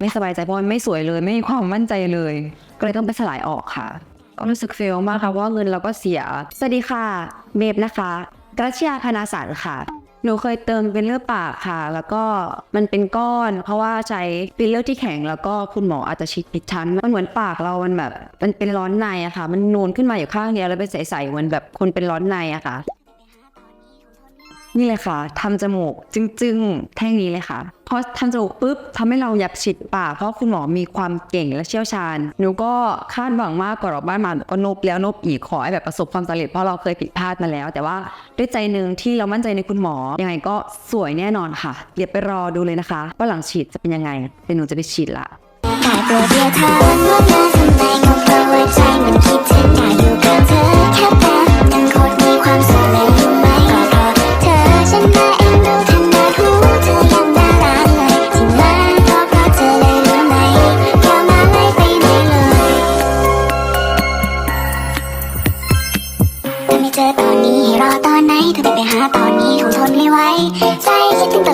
ไม่สบายใจเพราะมันไม่สวยเลยไม่มีความมั่นใจเลย ก็เลยต้องไปสลายออกค่ะก็รู้สึกเฟลมากค่ะว่าเงินเราก็เสีย สวัสดีค่ะเมฟนะคะกรัชยาพนาสารค่ะ หนูเคยเติมเป็นเลือดปากค่ะ แล้วก็มันเป็นก้อน เพราะว่าใช้ฟิลเลอร์ที่แข็งแล้วก็คุณหมออาจจะฉีดผิดชั้น มันเหมือนปากเรา มันแบบมันเป็นร้อนในอะค่ะ มันนูนขึ้นมาอยู่ข้างเดียวแล้วเป็นใสๆเหมือนแบบคนเป็นร้อนในอะค่ะ นี่เลยค่ะทำจมูกจึ้งๆ แท่งนี้เลยค่ะพอทำจมูกปุ๊บทำให้เรายากฉีดปากเพราะคุณหมอมีความเก่งและเชี่ยวชาญหนูก็คาดหวังมากก่อนออกบ้านมาก็นบแล้วนบอีกขอให้แบบประสบความสำเร็จเพราะเราเคยผิดพลาดมาแล้ว แต่ว่าด้วยใจหนึ่งที่เรามั่นใจในคุณหมอยังไงก็สวยแน่นอนค่ะเดี๋ยวไปรอดูเลยนะคะ ว่าหลังฉีดจะเป็นยังไงเดี๋ยวหนูจะไปฉีดละแต่ตัวเดียวเธอ เจอตอนนี้ให้รอตอนไหนเธอไปไปหาตอนนี้คงทนไม่ไหวใจคิดถึงต